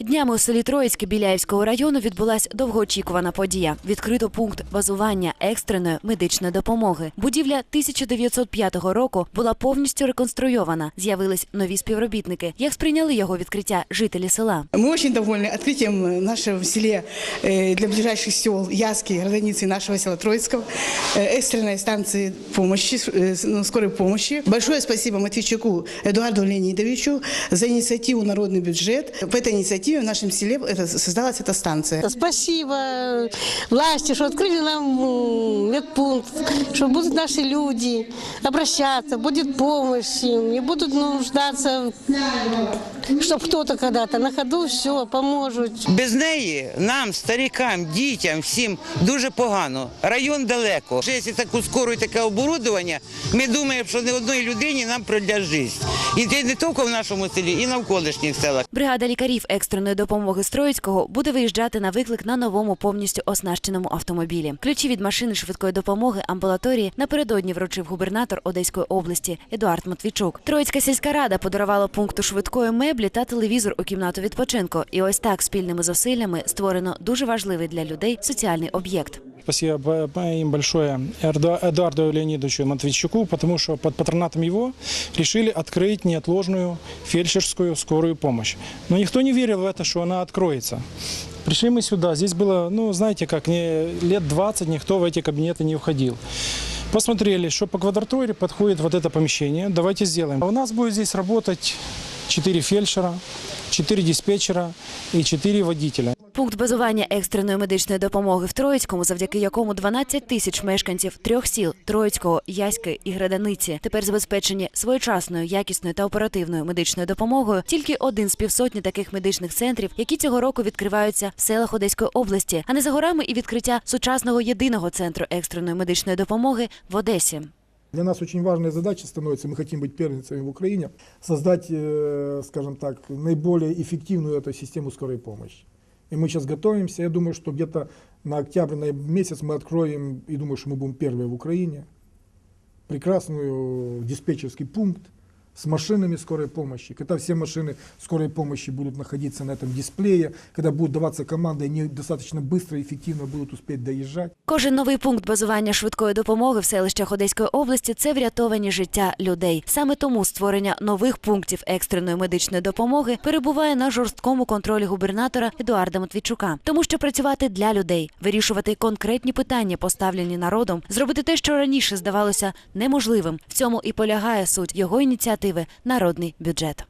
Днями у селі Троїцьке Біляївського району відбулася довгоочікувана подія. Відкрито пункт базування екстреної медичної допомоги. Будівля 1905 року була повністю реконструйована. З'явились нові співробітники. Як сприйняли його відкриття жителі села? Мы очень довольны открытием нашего в селе э, для ближайших сел Яски, границы нашего села Троицкого, э, экстренной станции помощи, э, с- ну, скорой помощи. Большое спасибо Матвейчуку Эдуарду Леонидовичу за инициативу «Народный бюджет». По этой инициативе в нашем селе это- создалась эта станция. Спасибо власти, что открыли нам м, медпункт, что будут наши люди обращаться, будет помощь им, не будут нуждаться, чтобы кто-то когда-то на ходу все поможет. Без неї нам, старикам, дітям, всім дуже погано. Район далеко. Вже Якщо таку скору і таке оборудовання, ми думаємо, що не одній людині нам пройде життя. І не тільки в нашому селі, і навколишніх селах. Бригада лікарів екстреної допомоги з Троїцького буде виїжджати на виклик на новому повністю оснащеному автомобілі. Ключі від машини швидкої допомоги амбулаторії напередодні вручив губернатор Одеської області Едуард Матвійчук. Троїцька сільська рада подарувала пункту швидкої меблі та телевізор у кімнату відпочинку. І ось так спільними зусиллями створено дуже важливий для людей соціальний об'єкт. Спасибо им большое Эдуарду Леонидовичу Матвейчуку, потому что под патронатом его решили открыть неотложную фельдшерскую скорую помощь. Но никто не верил в это, что она откроется. Пришли мы сюда, здесь было, ну, знаете, как не, лет 20 никто в эти кабинеты не уходил. Посмотрели, что по квадратуре подходит вот это помещение, давайте сделаем. У нас будет здесь работать 4 фельдшера, 4 диспетчера и 4 водителя. Пункт базування екстреної медичної допомоги в Троїцькому, завдяки якому 12 тисяч мешканців трьох сіл Троїцького, Яськи і Граданиці тепер забезпечені своєчасною, якісною та оперативною медичною допомогою. Тільки один з півсотні таких медичних центрів, які цього року відкриваються в селах Одеської області, а не за горами і відкриття сучасного єдиного центру екстреної медичної допомоги в Одесі. Для нас очень важная задача становится, мы хотим быть первенцами в Украине, создать, э, скажем так, наиболее эффективную эту систему скорой помощи. И мы сейчас готовимся, я думаю, что где-то на октябрь на месяц мы откроем, и думаю, что мы будем первые в Украине, прекрасную диспетчерский пункт с машинами скорой помощи. Когда все машины скорой помощи будут находиться на этом дисплее, когда будут даваться команды, они достаточно быстро и эффективно будут успеть доезжать. Кожен новий пункт базування швидкої допомоги в селищах Одеської області це врятовані життя людей. Саме тому створення нових пунктів екстреної медичної допомоги перебуває на жорсткому контролі губернатора Едуарда Матвійчука. Тому що працювати для людей, вирішувати конкретні питання, поставлені народом, зробити те, що раніше здавалося неможливим. В цьому і полягає суть його ініціативи Народний бюджет.